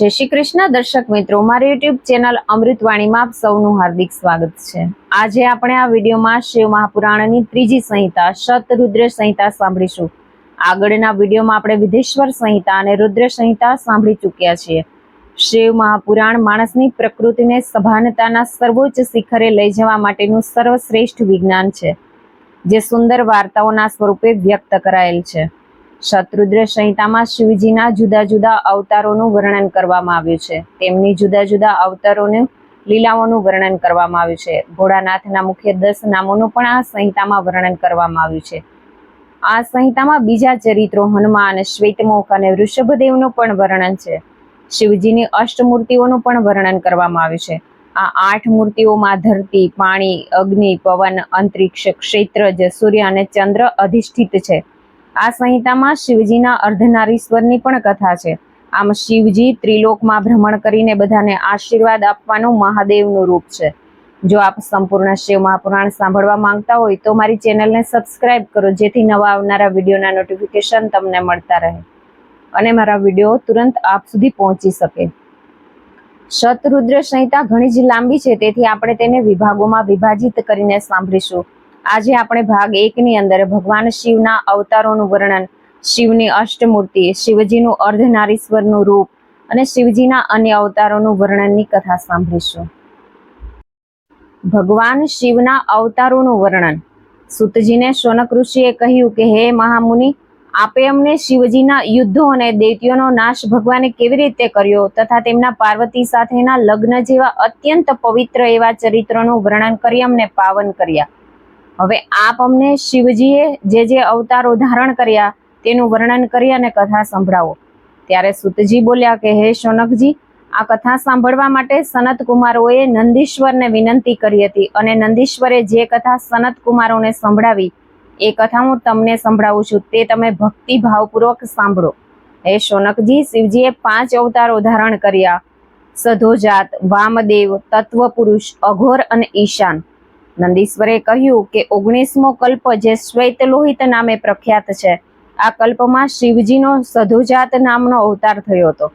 જય શ્રી કૃષ્ણ, દર્શક મિત્રો, મારી યુટ્યુબ ચેનલ અમૃતવાણીમાં આપ સૌનું હાર્દિક સ્વાગત છે. આજે આપણે આ વિડીયોમાં શિવ મહાપુરાણની ત્રીજી સંહિતા શતરુદ્ર સંહિતા સાંભળીશું. આગળના વિડીયોમાં આપણે વિધેશ્વર સંહિતા અને રુદ્ર સંહિતા સાંભળી ચૂક્યા છીએ. શિવ મહાપુરાણ માણસની પ્રકૃતિને સભાનતાના સર્વોચ્ચ શિખરે લઈ જવા માટેનું સર્વશ્રેષ્ઠ વિજ્ઞાન છે, જે સુંદર વાર્તાઓના સ્વરૂપે વ્યક્ત કરાયેલ છે. શત્રુદ્ર સંહિતામાં શિવજીના જુદા જુદા અવતારોનું વર્ણન કરવામાં આવ્યું છે. તેમની જુદા જુદા અવતારોનું લીલાઓનું વર્ણન કરવામાં આવ્યું છે. ભોળાનાથના મુખ્ય દસ નામોનું પણ આ સંહિતામાં વર્ણન કરવામાં આવ્યું છે. આ સંહિતામાં બીજા ચરિત્રો હનુમાન, શ્વેતમુખ અને વૃષભદેવનું પણ વર્ણન છે. શિવજીની અષ્ટમૂર્તિઓનું પણ વર્ણન કરવામાં આવ્યું છે. આ આઠ મૂર્તિઓમાં ધરતી, પાણી, અગ્નિ, પવન, અંતરિક્ષ ક્ષેત્રજ સૂર્ય અને ચંદ્ર અધિષ્ઠિત છે. આ સંહિતામાં શિવજીના અર્ધનારીશ્વરની પણ કથા છે. આમ શિવજી ત્રિલોકમાં ભ્રમણ કરીને બધાને આશીર્વાદ આપવાનું મહાદેવનું રૂપ છે. જો આપ સંપૂર્ણ શિવ મહાપુરાણ સાંભળવા માંગતા હોય તો મારી ચેનલને સબસ્ક્રાઇબ કરો, જેથી નવા આવનારા વિડીયોના નોટિફિકેશન તમને મળતા રહે. અને મારા વીડિયો તુરંત આપ સુધી પહોંચી શકે. શતરુદ્ર સંહિતા ઘણી જ લાંબી છે, તેથી આપણે તેને વિભાગોમાં વિભાજિત કરીને સાંભળીશું. આજે આપણે ભાગ એકની અંદર ભગવાન શિવના અવતારોનું વર્ણન, શિવની અષ્ટમૂર્તિ, શિવજીનું અર્ધનારીશ્વરનું રૂપ અને શિવજીના અન્ય અવતારોનું વર્ણનની કથા સાંભળીશું. ભગવાન શિવના અવતારોનું વર્ણન. સુતજીને શોનક ઋષિએ કહ્યું કે, હે મહામુનિ, આપે અમને શિવજીના યુદ્ધો અને દૈત્યોનો નાશ ભગવાને કેવી રીતે કર્યો તથા તેમના પાર્વતી સાથેના લગ્ન જેવા અત્યંત પવિત્ર એવા ચરિત્રોનું વર્ણન કરી અમને પાવન કર્યા. હવે આપ અમને શિવજીએ જે જે અવતારો ધારણ કર્યા તેનું વર્ણન કરી અને કથા સંભળાવો. ત્યારે સુતજી બોલ્યા કે, હે શોનકજી, આ કથા સાંભળવા માટે સનત કુમારોએ નંદીશ્વરને વિનંતી કરી હતી અને નંદીશ્વરે જે કથા સનત કુમારોને સંભળાવી, એ કથા હું તમને સંભળાવું છું, તે તમે ભક્તિ ભાવપૂર્વક સાંભળો. હે શોનકજી, શિવજીએ પાંચ અવતારો ધારણ કર્યા. સધોજાત, વામદેવ, તત્વપુરુષ, અઘોર અને ઈશાન. નંદીશ્વરે કહ્યું કે ઓગણીસમો કલ્પ જે શ્વેત લોહિત નામે પ્રખ્યાત છે, આ કલ્પમાં શિવજીનો સધુજાત નામનો અવતાર થયો હતો.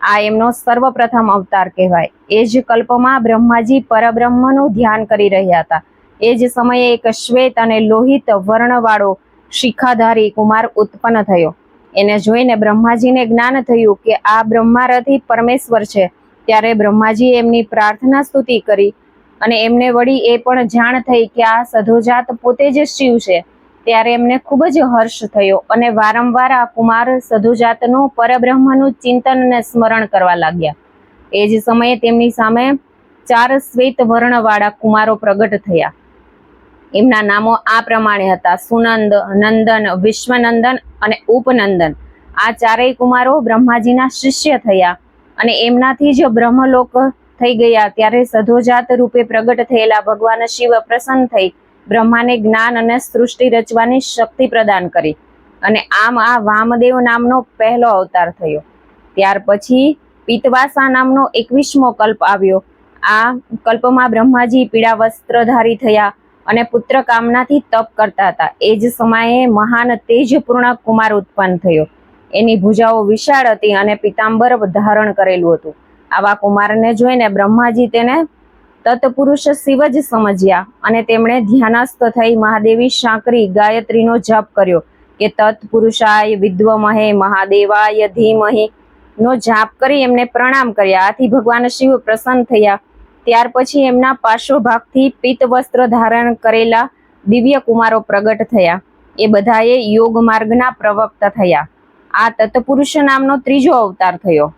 આ એમનો સર્વપ્રથમ અવતાર કહેવાય. એ જ કલ્પમાં બ્રહ્માજી પરબ્રહ્મનું ધ્યાન કરી રહ્યા હતા. એ જ સમયે એક શ્વેત અને લોહિત વર્ણવાળો શિખાધારી કુમાર ઉત્પન્ન થયો. એને જોઈને બ્રહ્માજીને જ્ઞાન થયું કે આ બ્રહ્મારથી પરમેશ્વર છે. ત્યારે બ્રહ્માજી એમની પ્રાર્થના સ્તુતિ કરી અને એમને વળી એ પણ જાણ થઈ કે આ સધોજાત પોતે જ શિવ છે. ત્યારે એમને ખૂબ જ હર્ષ થયો અને વારંવાર આ કુમાર સધુજાતનું પરબ્રહ્મનું ચિંતન અને સ્મરણ કરવા લાગ્યા. એ જ સમયે તેમની સામે ચાર શ્વેત વર્ણવાળા કુમારો પ્રગટ થયા. એમના નામો આ પ્રમાણે હતા. સુનંદ, નંદન, વિશ્વનંદન અને ઉપનંદન. આ ચારેય કુમારો બ્રહ્માજીના શિષ્ય થયા અને એમનાથી જ બ્રહ્મલોક થઈ ગયા. ત્યારે સધોજાત રૂપે પ્રગટ થયેલા ભગવાન શિવ પ્રસન્ન થઈ, બ્રહ્માને જ્ઞાન અને સૃષ્ટિ રચવાની શક્તિ પ્રદાન કરી. અને આમ આ વામદેવ નામનો પહેલો અવતાર થયો. ત્યાર પછી પિતવાસા નામનો એકવીસમો કલ્પ આવ્યો. આ કલ્પમાં બ્રહ્માજી પીળા વસ્ત્રધારી થયા અને પુત્ર કામનાથી તપ કરતા હતા. એ જ સમયે મહાન તેજપૂર્ણ કુમાર ઉત્પન્ન થયો. એની ભુજાઓ વિશાળ હતી અને પિતાંબર ધારણ કરેલું હતું. આવા કુમારને જોઈને બ્રહ્માજી તેને તત્પુરુષ શિવ જ સમજ્યા અને તેમણે ધ્યાનસ્થ થઈ મહાદેવી શાંકરી ગાયત્રીનો જપ કર્યો કે તત્પુરુષાય વિદ્વમહે મહાદેવાય ધીમહી નો જાપ કરી એમને પ્રણામ કર્યા. આથી ભગવાન શિવ પ્રસન્ન થયા. ત્યાર પછી એમના પાર્શ્વભાગથી પિત્ત વસ્ત્ર ધારણ કરેલા દિવ્ય કુમારો પ્રગટ થયા. એ બધાએ યોગ માર્ગના પ્રવક્તા થયા. આ તત્પુરુષ નામનો ત્રીજો અવતાર થયો.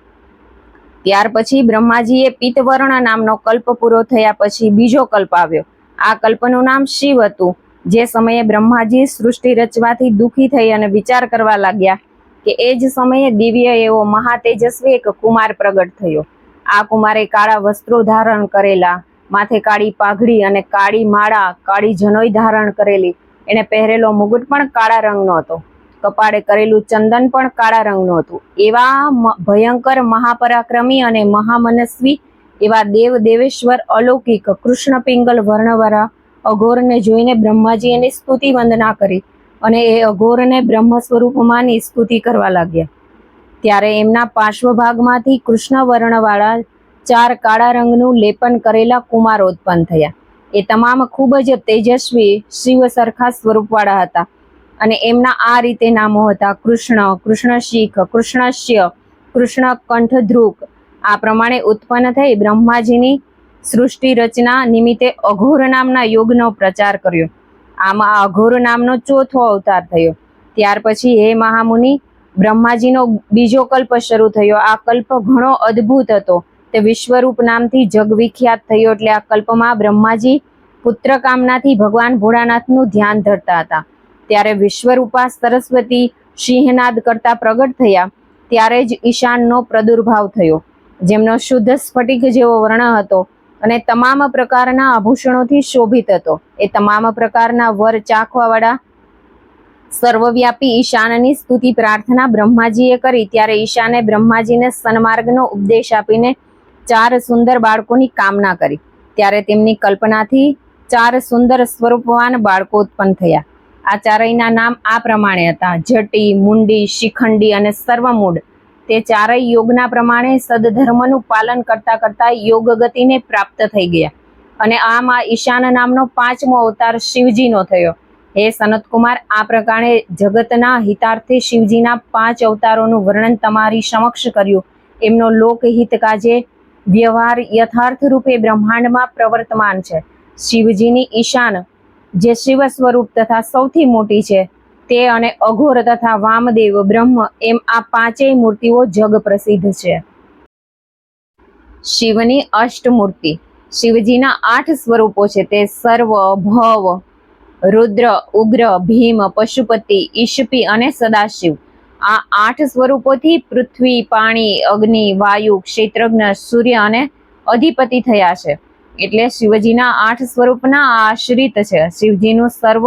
ત્યાર પછી બ્રહ્માજીએ પિત્તવર્ણ નામનો કલ્પ પૂરો થયા પછી બીજો કલ્પ આવ્યો. આ કલ્પનું નામ શિવ હતું. જે સમયે બ્રહ્માજી સૃષ્ટિ રચવાથી દુઃખી થઈ અને વિચાર કરવા લાગ્યા કે એ જ સમયે દિવ્ય એવો મહાતેજસ્વી એક કુમાર પ્રગટ થયો. આ કુમારે કાળા વસ્ત્રો ધારણ કરેલા, માથે કાળી પાઘડી અને કાળી માળા, કાળી જનોઈ ધારણ કરેલી. એને પહેરેલો મુગુટ પણ કાળા રંગનો હતો. કપાળે કરેલું ચંદન પણ કાળા રંગનું હતું. એવા ભયંકર મહાપરાક્રમી અને મહામનસ્વી એવા દેવ દેવેશ્વર અલૌકિક કૃષ્ણ પિંગલ વર્ણવરા અઘોરને જોઈને બ્રહ્માજી એની સ્તુતિ વંદના કરી અને એ અઘોરને બ્રહ્મ સ્વરૂપ માની સ્તુતિ કરવા લાગ્યા. ત્યારે એમના પાર્શ્વભાગમાંથી કૃષ્ણ વર્ણવાળા ચાર કાળા રંગનું લેપન કરેલા કુમારો ઉત્પન્ન થયા. એ તમામ ખૂબ જ તેજસ્વી શિવ સરખા સ્વરૂપવાળા હતા. અને એમના આ રીતે નામો હતા કૃષ્ણ કૃષ્ણ શીખ કૃષ્ણશ્ય કૃષ્ણ કંઠધ્રુક આ પ્રમાણે ઉત્પન્ન થઈ બ્રહ્માજીની સૃષ્ટિ રચના નિમિત્તે અઘોર નામના યોગનો પ્રચાર કર્યો. આમાં આ અઘોર નામનો ચોથો અવતાર થયો. ત્યાર પછી હે મહામુનિ, બ્રહ્માજીનો બીજો કલ્પ શરૂ થયો. આ કલ્પ ઘણો અદ્ભુત હતો. તે વિશ્વરૂપ નામથી જગવિખ્યાત થયો એટલે આ કલ્પમાં બ્રહ્માજી પુત્ર કામનાથી ભગવાન ભોળાનાથનું ધ્યાન ધરતા હતા. ત્યારે વિશ્વરૂપા સરસ્વતી સિંહનાદ કરતા પ્રગટ થયા. ત્યારે જ ઈશાનનો પ્રદુર્ભાવ થયો. જેમનો શુદ્ધ સ્ફટિક જેવો વર્ણ હતો અને તમામ પ્રકારના આભૂષણોથી શોભિત હતો. એ તમામ પ્રકારના વર ચાખવાવાળા સર્વવ્યાપી ઈશાનની સ્તુતિ પ્રાર્થના બ્રહ્માજીએ કરી. ત્યારે ઈશાને બ્રહ્માજીને સન્માર્ગનો ઉપદેશ આપીને ચાર સુંદર બાળકોની કામના કરી. ત્યારે તેમની કલ્પનાથી ચાર સુંદર સ્વરૂપવાન બાળકો ઉત્પન્ન થયા. આ ચારેયના નામ આ પ્રમાણે હતા. જટી, મુંડી, શિખંડી અને સર્વમૂળ. તે ચારેય યોગના પ્રમાણે સદધર્મનું પાલન કરતા કરતા યોગ ગતિને પ્રાપ્ત થઈ ગયા. અને આમ આ ઈશાન નામનો પાંચમો અવતાર શિવજીનો થયો. હે સનતકુમાર, આ પ્રકારે જગતના હિતાર્થે શિવજીના પાંચ અવતારોનું વર્ણન તમારી સમક્ષ કર્યું. એમનો લોકહિત કાજે વ્યવહાર યથાર્થ રૂપે બ્રહ્માંડમાં પ્રવર્તમાન છે. શિવજીની ઈશાન જે શિવ સ્વરૂપ તથા સૌથી મોટી છે, તે અને અઘોર તથા વામદેવ બ્રહ્મ એમ આ પાંચેય મૂર્તિઓ જગ પ્રસિદ્ધ છે. શિવની અષ્ટમૂર્તિ, શિવજીના આઠ સ્વરૂપો છે તે સર્વ, ભવ, રુદ્ર, ઉગ્ર, ભીમ, પશુપતિ ઈશપી અને સદાશિવ. આ આઠ સ્વરૂપોથી પૃથ્વી, પાણી, અગ્નિ, વાયુ, ક્ષેત્રજ્ઞ, સૂર્ય અને અધિપતિ થયા છે. એટલે શિવજીના આઠ સ્વરૂપના આશ્રિત છે. શિવજીનું સર્વ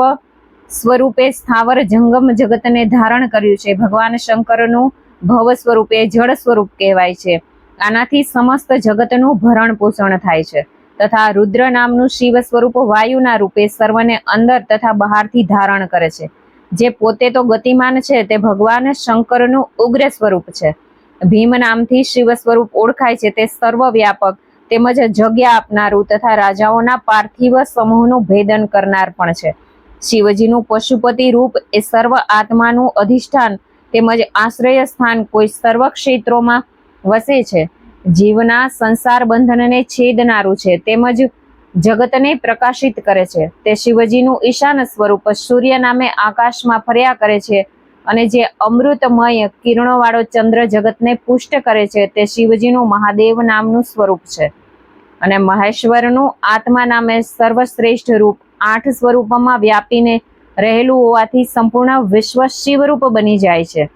સ્વરૂપે સ્થાવર જંગમ જગતને ધારણ કર્યું છે. ભગવાન શંકરનું ભવ સ્વરૂપે જળ સ્વરૂપ કહેવાય છે. આનાથી સમસ્ત જગતનું ભરણ પોષણ થાય છે. તથા રુદ્ર નામનું શિવ સ્વરૂપ વાયુના રૂપે સર્વને અંદર તથા બહારથી ધારણ કરે છે. જે પોતે તો ગતિમાન છે, તે ભગવાન શંકરનું ઉગ્ર સ્વરૂપ છે. ભીમ નામથી શિવ સ્વરૂપ ઓળખાય છે, તે સર્વવ્યાપક તેમજ જગ્યા આપનારું તથા રાજાઓના પાર્થિવ સમૂહનું ભેદન કરનાર પણ છે. શિવજીનું પશુપતિ રૂપ એ સર્વ આત્માનું અધિષ્ઠાન તેમજ આશ્રય સ્થાન કોઈ સર્વ ક્ષેત્રોમાં વસે છે. જીવના સંસાર બંધનને છેદનારું છે તેમજ જગતને પ્રકાશિત કરે છે. તે શિવજીનું ઈશાન સ્વરૂપ સૂર્ય નામે આકાશમાં ફર્યા કરે છે અને જે અમૃતમય કિરણોવાળો ચંદ્ર જગતને પુષ્ટ કરે છે તે શિવજીનું મહાદેવ નામનું સ્વરૂપ છે. અને મહેશ્વરનું આત્મા નામે સર્વશ્રેષ્ઠ રૂપ આઠ સ્વરૂપમાં વ્યાપીને રહેલું હોવાથી સંપૂર્ણ વિશ્વ શિવરૂપ બની જાય છે.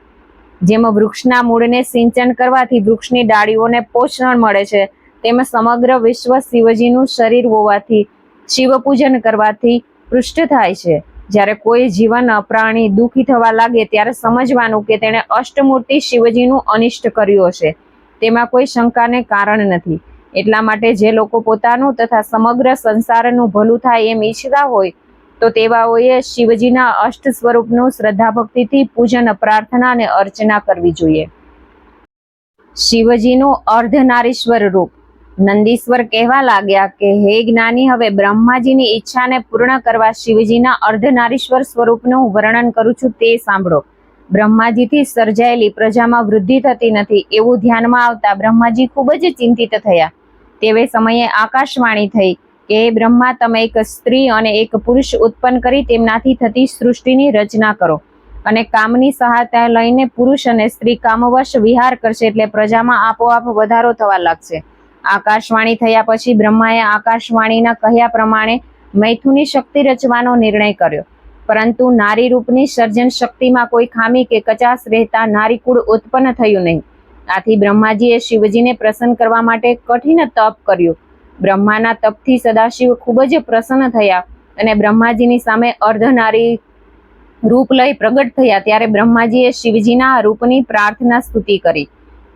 જેમાં વૃક્ષના મૂળને સિંચન કરવાથી વૃક્ષની ડાળીઓને પોષણ મળે છે. તેમાં સમગ્ર વિશ્વ શિવજીનું શરીર હોવાથી શિવ પૂજન કરવાથી પૃષ્ઠ થાય છે. જ્યારે કોઈ જીવન પ્રાણી દુઃખી થવા લાગે ત્યારે સમજવાનું કે તેણે અષ્ટમૂર્તિ શિવજીનું અનિષ્ટ કર્યું હશે તેમાં કોઈ શંકાને કારણ નથી. એટલા માટે જે લોકો પોતાનું તથા સમગ્ર સંસારનું ભલું થાય એમ ઈચ્છતા હોય, તો તેવાઓએ શિવજીના અષ્ટ સ્વરૂપનું શ્રદ્ધા ભક્તિથી પૂજન, પ્રાર્થના અને અર્ચના કરવી જોઈએ. શિવજીનું અર્ધનારીશ્વર રૂપ. નંદીશ્વર કહેવા લાગ્યા કે, હે જ્ઞાની, હવે બ્રહ્માજીની ઈચ્છાને પૂર્ણ કરવા શિવજીના અર્ધનારીશ્વર સ્વરૂપનું વર્ણન કરું છું તે સાંભળો. બ્રહ્માજીથી સર્જાયેલી પ્રજામાં વૃદ્ધિ થતી નથી, એવું ધ્યાનમાં આવતા બ્રહ્માજી ખૂબ જ ચિંતિત થયા. તેવે સમયે આકાશવાણી થઈ કે બ્રહ્મા તમે એક સ્ત્રી અને એક પુરુષ ઉત્પન્ન કરી તેમનાથી થતી સૃષ્ટિની રચના કરો અને કામની સહાયતા લઈને પુરુષ અને સ્ત્રી કામવશ વિહાર કરશે એટલે પ્રજામાં આપોઆપ વધારો થવા લાગશે. આકાશવાણી થયા પછી બ્રહ્માએ આકાશવાણીના કહ્યા પ્રમાણે મૈથુની શક્તિ રચવાનો નિર્ણય કર્યો. પરંતુ નારી રૂપની સર્જન શક્તિમાં કોઈ ખામી કે કચાશ રહેતા નારીકુળ ઉત્પન્ન થયું નહીં. આથી બ્રહ્માજીએ શિવજીને પ્રસન્ન કરવા માટે કઠિન તપ કર્યું. બ્રહ્માના તપથી સદાશિવ ખૂબ જ પ્રસન્ન થયા અને બ્રહ્માજીની સામે અર્ધનારી રૂપ લઈ પ્રગટ થયા. ત્યારે બ્રહ્માજીએ શિવજીના રૂપની પ્રાર્થના સ્તુતિ કરી.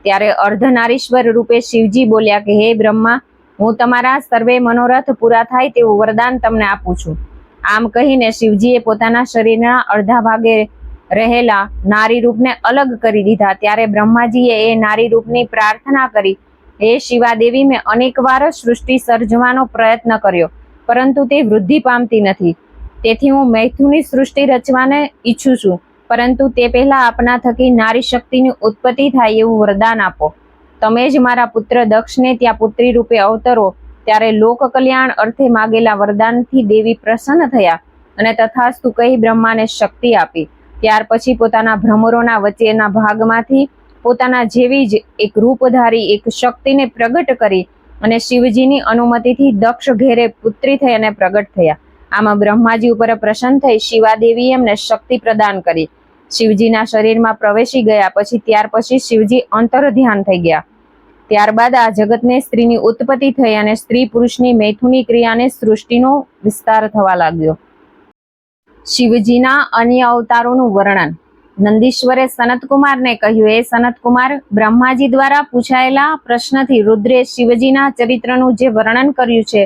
ત્યારે અર્ધનારીશ્વર રૂપે શિવજી બોલ્યા કે, હે બ્રહ્મા, હું તમારા સર્વે મનોરથ પૂરા થાય તેવું વરદાન તમને આપું છું. આમ કહીને શિવજીએ પોતાના શરીરના અડધા ભાગે રહેલા નારી રૂપને અલગ કરી દીધા. ત્યારે બ્રહ્માજીએ એ નારી રૂપની પ્રાર્થના કરી. હે શિવાદેવી, મેં અનેકવાર સૃષ્ટિ સર્જવાનો પ્રયત્ન કર્યો, પરંતુ તે વૃદ્ધિ પામતી નથી. તેથી હું મૈથુની સૃષ્ટિ રચવાને ઈચ્છું છું, પરંતુ તે પહેલા આપના થકી નારી શક્તિની ઉત્પત્તિ થાય એવું વરદાન આપો. તમે જ મારા પુત્ર દક્ષને ત્યાં પુત્રી રૂપે અવતરો, ત્યારે લોક કલ્યાણ અર્થે માગેલા વરદાનથી દેવી પ્રસન્ન થયા અને તથાસ્તુ કહી બ્રહ્માને શક્તિ આપી. ત્યાર પછી પોતાના ભ્રમરોના વચ્ચેના ભાગમાંથી પોતાના જેવી જ એક રૂપધારી, એક શક્તિને પ્રગટ કરી અને શિવજીની અનુમતિથી દક્ષ ઘેરે પુત્રી થઈ અને પ્રગટ થયા. આમાં બ્રહ્માજી ઉપર પ્રસન્ન થઈ શિવાદેવીએ એમને શક્તિ પ્રદાન કરી. શિવજીના શરીરમાં પ્રવેશી ગયા પછી ત્યાર પછી શિવજી અંતર ધ્યાન થઈ ગયા. ત્યારબાદ આ જગતને સ્ત્રીની ઉત્પત્તિ થઈ અને સ્ત્રી પુરુષની મૈથુની ક્રિયાને સૃષ્ટિનો વિસ્તાર થવા લાગ્યો. શિવજીના અન્ય અવતારોનું વર્ણન. નંદીશ્વરે સનતકુમારને કહ્યું, એ સનતકુમાર બ્રહ્માજી દ્વારા પૂછાયેલા પ્રશ્નથી રુદ્રે શિવજીના ચરિત્રનું જે વર્ણન કર્યું છે,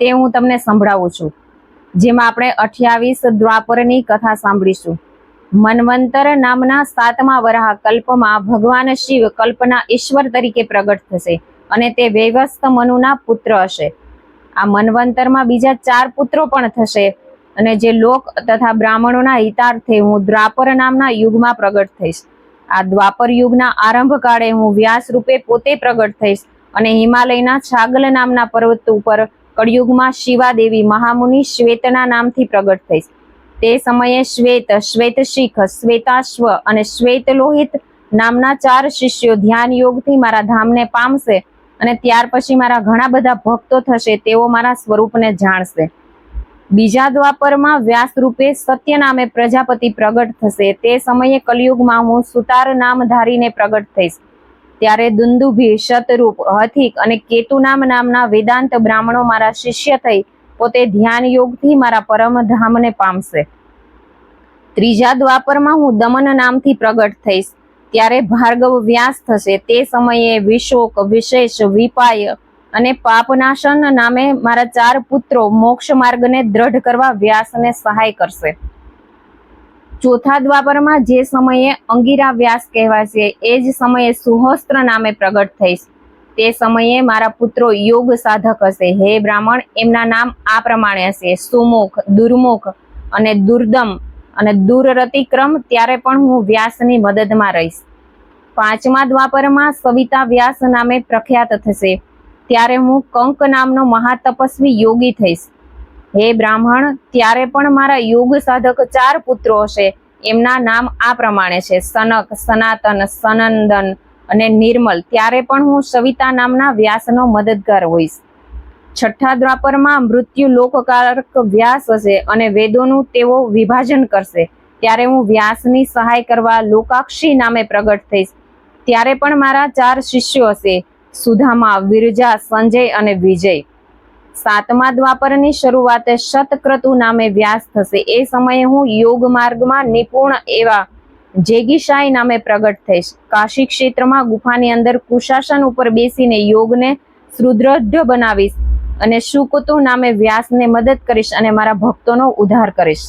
તે હું તમને સંભળાવું છું. જેમાં આપણે અઠ્યાવીસ દ્વાપરની કથા સાંભળીશું. મનવંતર નામના સાતમા વરાહ કલ્પમાં ભગવાન શિવ કલ્પના ઈશ્વર તરીકે પ્રગટ થશે અને તે વૈવસ્ત મનુના પુત્ર હશે. આ મનવંતરમાં બીજા ચાર પુત્રો પણ થશે. અને જે લોક તથા બ્રાહ્મણોના હિતાર્થે હું દ્વાપર નામના યુગમાં પ્રગટ થઈશ. આ દ્વાપર યુગના આરંભ કાળે હું વ્યાસ રૂપે પોતે પ્રગટ થઈશ અને હિમાલયના છાગલ નામના પર્વત ઉપર કળિયુગમાં શિવાદેવી મહામુનિ શ્વેતના નામથી પ્રગટ થઈશ. તે સમયે શ્વેત શ્વેત શીખ શ્વેતાશ્વ અને શ્વેત લોહિત નામના ચાર શિષ્યો ધ્યાન યોગથી મારા ધામને પામશે અને ત્યાર પછી મારા ઘણા બધા ભક્તો થશે, તેઓ મારા સ્વરૂપને જાણશે. બીજા દ્વાપરમાં વ્યાસ રૂપે સત્ય નામે પ્રજાપતિ પ્રગટ થશે. તે સમયે કલયુગમાં હું સુતાર નામ ધારીને પ્રગટ થઈશ. ત્યારે દુંદુભી, શતરૂપ, હથિક અને કેતુ નામ નામના વેદાંત બ્રાહ્મણો મારા શિષ્ય થઈ પોતે ધ્યાન યોગથી મારા પરમ ધામને પામશે. ત્રીજા દ્વાપરમાં હું દમન નામથી પ્રગટ થઈશ. ત્યારે ભાર્ગવ વ્યાસ થશે. તે સમયે વિશોક, વિશેષ, વિપાય અને પાપનાશન નામે મારા ચાર પુત્રો મોક્ષ માર્ગને દ્રઢ કરવા વ્યાસને સહાય કરશે. ચોથા દ્વાપરમાં જે સમયે અંગીરા વ્યાસ કહેવાશે એ જ સમયે સુહસ્ત્ર નામે પ્રગટ થઈશ. તે સમયે મારા પુત્રો યોગ સાધક હશે. હે બ્રાહ્મણ, એમના નામ આ પ્રમાણે હશે. સુમુખ, દુર્મુખ અને દુર્દમ અને દુરરતિક્રમ ત્યારે પણ હું વ્યાસની મદદમાં રહીશ. પાંચમા દ્વાપરમાં સવિતા વ્યાસ નામે પ્રખ્યાત થશે. ત્યારે હું કંક નામનો મહાતપસ્વી યોગી થઈશ. હે બ્રાહ્મણ, ત્યારે પણ મારા યોગ સાધક ચાર પુત્રો હશે. એમના નામ આ પ્રમાણે છે. સનક, સનાતન, સનંદન અને નિર્મલ. ત્યારે પણ હું સવિતા નામના વ્યાસનો મદદગાર હોઈશ. છઠ્ઠા દ્વાપરમાં મૃત્યુ લોકકારક વ્યાસ હશે અને વેદોનું તેઓ વિભાજન કરશે. ત્યારે હું વ્યાસની સહાય કરવા લોકાક્ષી નામે પ્રગટ થઈશ. ત્યારે પણ મારા ચાર શિષ્યો હશે. સુધામા વિરજા, સંજય અને વિજય. સાતમા દ્વાપરની શરૂઆતે શતક્રતુ નામે વ્યાસ થશે. એ સમયે હું યોગ માર્ગમાં નિપુણ એવા જેગીશાઈ નામે પ્રગટ થઈશ. કાશી ક્ષેત્રમાં ગુફાની અંદર કુશાસન ઉપર બેસીને યોગને સુદૃઢ બનાવીશ અને શુકુતુ નામે વ્યાસને મદદ કરીશ અને મારા ભક્તોનો ઉદ્ધાર કરીશ.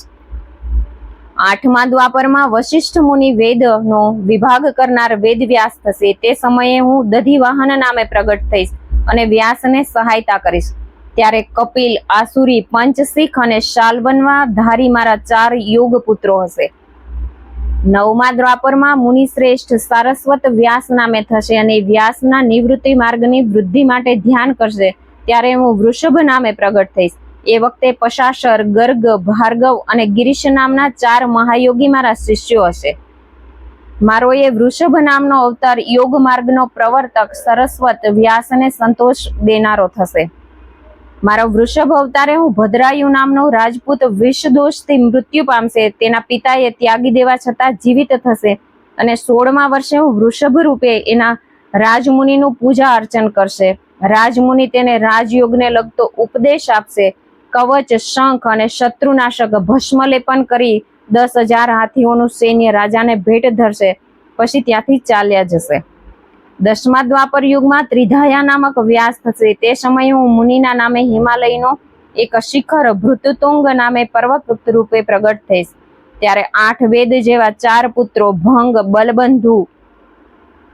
આઠમા દ્વાપરમાં વશિષ્ઠ મુનિ વેદનો વિભાગ કરનાર વેદ વ્યાસ થશે. તે સમયે હું દધિવાહન નામે પ્રગટ થઈશ અને વ્યાસને સહાયતા કરીશ. ત્યારે કપિલ, આસુરી, પંચશીખ અને શાલવનવા ધારી મારા ચાર યોગ પુત્રો હશે. નવમા દ્વાપરમાં મુનિ શ્રેષ્ઠ સારસ્વત વ્યાસ નામે થશે અને વ્યાસના નિવૃત્તિ માર્ગની વૃદ્ધિ માટે ધ્યાન કરશે. ત્યારે હું વૃષભ નામે પ્રગટ થઈશ. એ વખતે પશાસર ગર્ગ, ભાર્ગવ અને ગિરીશ નામના ચાર મહાયોગી મારા શિષ્યો હશે. મારો એ વૃષભ નામનો અવતાર યોગ માર્ગનો પ્રવર્તક સરસ્વત વ્યાસને સંતોષ દેનારો થશે. મારો વૃષભ અવતારે હું ભદ્રાયુ નામનો રાજપૂત વિષદોષથી મૃત્યુ પામશે. તેના પિતાએ ત્યાગી દેવા છતાં જીવિત થશે અને સોળમા વર્ષે હું વૃષભ રૂપે એના રાજમુનિનું પૂજા અર્ચન કરશે. રાજમુનિ તેને રાજયોગને લગતો ઉપદેશ આપશે. કવચ, શંખ અને શત્રુનાશક ભસ્મ લેપન કરી દસ હજાર હાથીઓનું સૈન્ય રાજાને ભેટ ધરશે. પછી ત્યાંથી ચાલ્યા જશે. દસમા દ્વાપર યુગમાં ત્રિધાયા નામક વ્યાસ થશે. તે સમયે હું મુનિના નામે હિમાલયનો એક શિખર ભૃતુતુંગ નામે પર્વત રૂપે પ્રગટ થઈશ. ત્યારે આઠ વેદ જેવા ચાર પુત્રો ભંગ, બલબંધુ,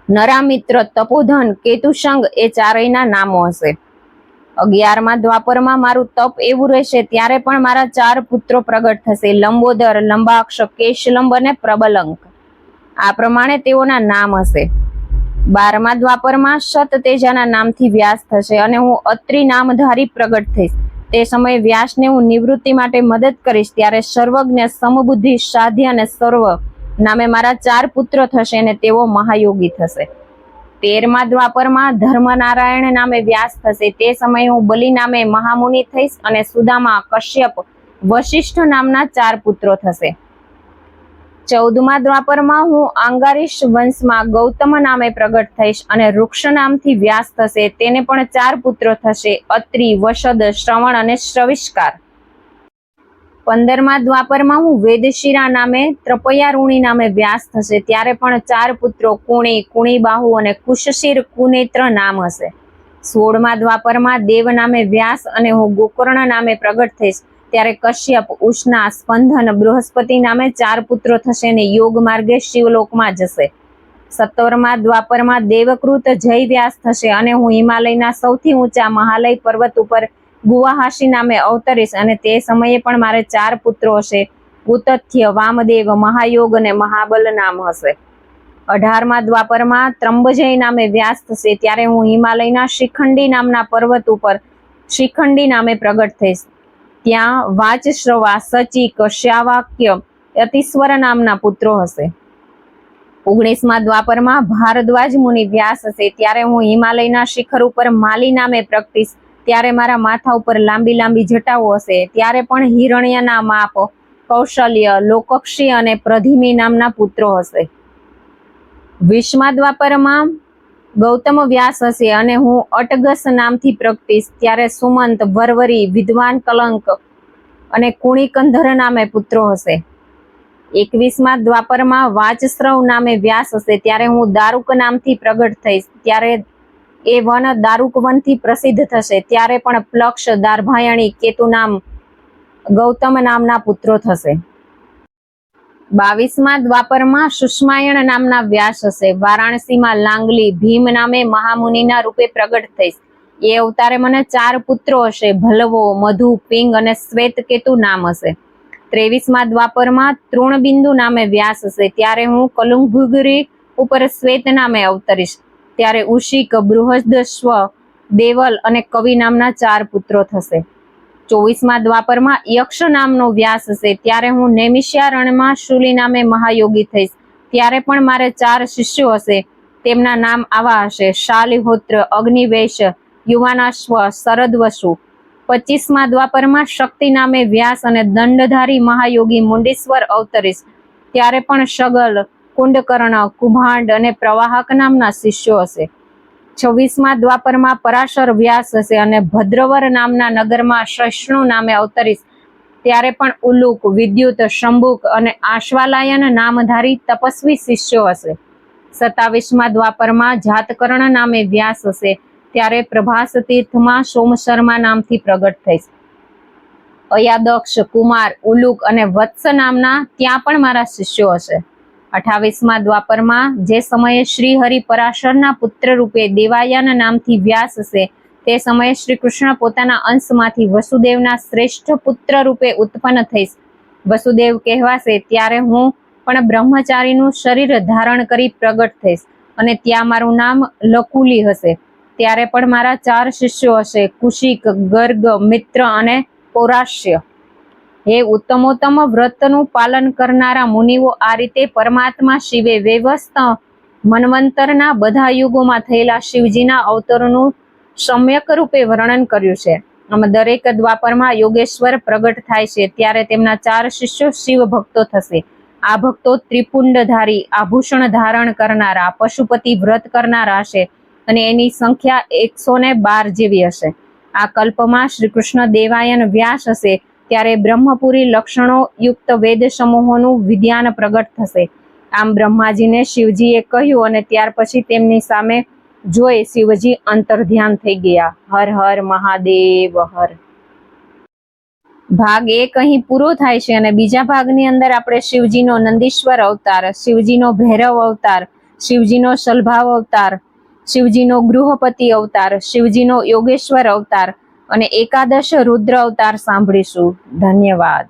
નરામિત્ર, તપોધન, કેતુસંગ એ ચારેયના નામો હશે. અગિયારમાં દ્વાપરમાં મારું તપ એવું રહેશે, ત્યારે પણ મારા ચાર પુત્રો પ્રગટ થશે, લંબોદર, લંબાક્ષ, કેશલંબ અને પ્રબલંક. આ પ્રમાણે તેઓના નામ હશે. બારમા દ્વાપરમાં શત તેજાના નામથી વ્યાસ થશે અને હું અત્રિ નામધારી પ્રગટ થઈશ. તે સમયે વ્યાસને હું નિવૃત્તિ માટે મદદ કરીશ, ત્યારે સર્વજ્ઞ, સમબુદ્ધિ, સાધ્ય અને સર્વ નામે મારા ચાર પુત્ર થશે અને તેઓ મહાયોગી થશે. તેરમા દ્વાપરમાં ધર્મનારાયણ નામે વ્યાસ થશે. તે સમયે હું બલિ નામે મહામુનિ થઈશ અને સુદામા કશ્યપ વશિષ્ઠ નામના ચાર પુત્રો થશે. ચૌદમા દ્વાપરમાં હું આંગારીશ વંશમાં ગૌતમ નામે પ્રગટ થઈશ અને વૃક્ષ નામથી વ્યાસ થશે. તેને પણ ચાર પુત્રો થશે. અત્રિ વસદ શ્રવણ અને શ્રવિષ્કાર. પંદરમા દ્વાપરમાં હું વેદશિરા નામે, ત્રપયારુણી નામે વ્યાસ થશે. ત્યારે પણ ચાર પુત્રો, કુણી, કુણીબાહુ અને કુશશીર કુનેત્ર નામ હશે. સોળમા દ્વાપરમાં દેવ નામે વ્યાસ અને હું ગોકર્ણ નામે પ્રગટ થઈશ. ત્યારે કશ્યપ, ઉષ્ણા, સ્પંદન, બૃહસ્પતિ નામે ચાર પુત્રો થશે અને યોગ માર્ગે શિવલોકમાં જશે. સત્તરમાં દ્વાપરમાં દેવકૃત જય વ્યાસ થશે અને હું હિમાલયના સૌથી ઊંચા મહાલય પર્વત ઉપર ગુવાહાશી નામે અવતરીશ અને તે સમયે પણ મારે ચાર પુત્રો હશે. ઉતથ્ય વામદેવ, મહાયોગ અને મહાબલ નામ હશે. અઢારમા દ્વાપરમાં ત્રંબજય નામે વ્યાસ થશે, ત્યારે હું હિમાલયના શિખંડી નામના પર્વત ઉપર શિખંડી નામે પ્રગટ થઈશ. ત્યાં વાચશ્રવા સચી શ્યાવાક્ય, અતિશ્વર નામના પુત્રો હશે. ઓગણીસમા દ્વાપરમાં ભારદ્વાજ મુનિ વ્યાસ હશે, ત્યારે હું હિમાલયના શિખર ઉપર માલી નામે પ્રગટીશ. ત્યારે મારા માથા ઉપર લાંબી લાંબી જટાઓ હશે. ત્યારે પણ હિરણ્યના માપ, કૌશલ્ય, લોકક્ષી અને પ્રધિમી નામના પુત્રો હશે. વિશ્વમા દ્વાપરમાં ગૌતમ વ્યાસ હશે અને હું અટગસ નામથી પ્રગટીશ. ત્યારે સુમંત, વરવરી, વિદ્વાન કલંક અને કુણીકંધર નામે પુત્રો હશે. એકવીસમા દ્વાપરમાં વાચસ્રવ નામે વ્યાસ હશે. ત્યારે હું દારૂક નામથી પ્રગટ થઈશ. ત્યારે એ વન દારૂક વનથી પ્રસિદ્ધ થશે. ત્યારે પણ પ્લક્ષ દારભાયણી કેતુ નામ ગૌતમ નામના પુત્રો થશે. બાવીસમા દ્વાપરમાં સુષ્માયણ નામના વ્યાસ હશે. વારાણસીમાં લાંગલી ભીમ નામે મહામુનિના રૂપે પ્રગટ થઈશ. એ અવતારે મને ચાર પુત્રો હશે. ભલવો, મધુ, પિંગ અને શ્વેત કેતુ નામ હશે. ત્રેવીસમા દ્વાપરમાં તૃણબિંદુ નામે વ્યાસ હશે. ત્યારે હું કલુંગુગરી ઉપર શ્વેત નામે અવતરીશ. ત્યારે ઉશિક બૃહદસ્વ દેવલ અને કવિ નામના ચાર પુત્રો થશે. ચોવીસમાં દ્વાપરમાં યક્ષ નામનો વ્યાસ હશે. ત્યારે હું નૈમિષ્યા રણમાં શુલી નામે મહાયોગી થઈશ. ત્યારે પણ મારે ચાર શિષ્યો હશે. તેમના નામ આવા હશે. શાલિહોત્ર, અગ્નિવેશ, યુવાનાશ્વ શરદવસુ પચીસમાં દ્વાપરમાં શક્તિ નામે વ્યાસ અને દંડધારી મહાયોગી મુંડેશ્વર અવતરીશ. ત્યારે પણ શગલ કુંડકર્ણ, કુભાંડ અને પ્રવાહક નામના શિષ્યો હશે. છવ્વીસમા દ્વાપરમાં પરાશર વ્યાસ હશે અને ભદ્રવર નામના નગરમાં શૈષ્ણુ નામે અવતરીશ. ત્યારે પણ ઉલુક, વિદ્યુત, શંભુક અને આશ્વાલાયન નામધારી તપસ્વી શિષ્યો હશે. સત્તાવીસમા દ્વાપરમાં જાતકર્ણ નામે વ્યાસ હશે, ત્યારે પ્રભાસ તીર્થમાં સોમ શર્મા નામથી પ્રગટ થઈશ. અયાદક્ષ, કુમાર, ઉલુક અને વત્સ નામના ત્યાં પણ મારા શિષ્યો હશે. અઠાવીસમા દ્વાપરમાં જે સમયે શ્રી હરિ પરાશરના પુત્ર રૂપે દેવાયાના નામથી વ્યાસ હશે, તે સમયે શ્રી કૃષ્ણ પોતાના અંશમાંથી વસુદેવના શ્રેષ્ઠ પુત્ર રૂપે ઉત્પન્ન થઈશ. વસુદેવ કહેવાશે, ત્યારે હું પણ બ્રહ્મચારીનું શરીર ધારણ કરી પ્રગટ થઈશ અને ત્યાં મારું નામ લકુલી હશે. ત્યારે પણ મારા ચાર શિષ્યો હશે, કુશિક, ગર્ગ, મિત્ર અને પૌરાશ્ય હે ઉત્તમોત્તમ વ્રતનું પાલન કરનારા મુનિઓ આ રીતે પરમાત્મા શિવે વ્યવસ્થ મન્વંતરના બધા યુગોમાં થયેલા શિવજીના અવતરનું સમ્યક રૂપે વર્ણન કર્યું છે. આમાં દરેક દ્વાપરમાં યોગેશ્વર પ્રગટ થાય છે, ત્યારે તેમના ચાર શિષ્યો શિવ ભક્તો થશે. આ ભક્તો ત્રિપુંડધારી આભૂષણ ધારણ કરનારા, પશુપતિ વ્રત કરનારા હશે અને એની સંખ્યા એકસો ને બાર જેવી હશે. આ કલ્પમાં શ્રી કૃષ્ણ દેવાયન વ્યાસ હશે ત્યારે બ્રહ્મપુરી લક્ષણો યુક્ત વેદ સમૂહોનું વિદ્યાન પ્રગટ થશે. આમ બ્રહ્માજીને શિવજીએ કહ્યું અને ત્યાર પછી તેમની સામે જોઈ શિવજી અંતર્ધ્યાન થઈ ગયા. હર હર મહાદેવ, હર. ભાગ એક અહીં પૂરો થાય છે અને બીજા ભાગની અંદર આપણે શિવજીનો નંદીશ્વર અવતાર, શિવજીનો ભૈરવ અવતાર, શિવજીનો સલભાવ અવતાર, શિવજીનો ગૃહપતિ અવતાર, શિવજીનો યોગેશ્વર અવતાર અને એકાદશ રુદ્ર અવતાર સાંભળીશું. ધન્યવાદ.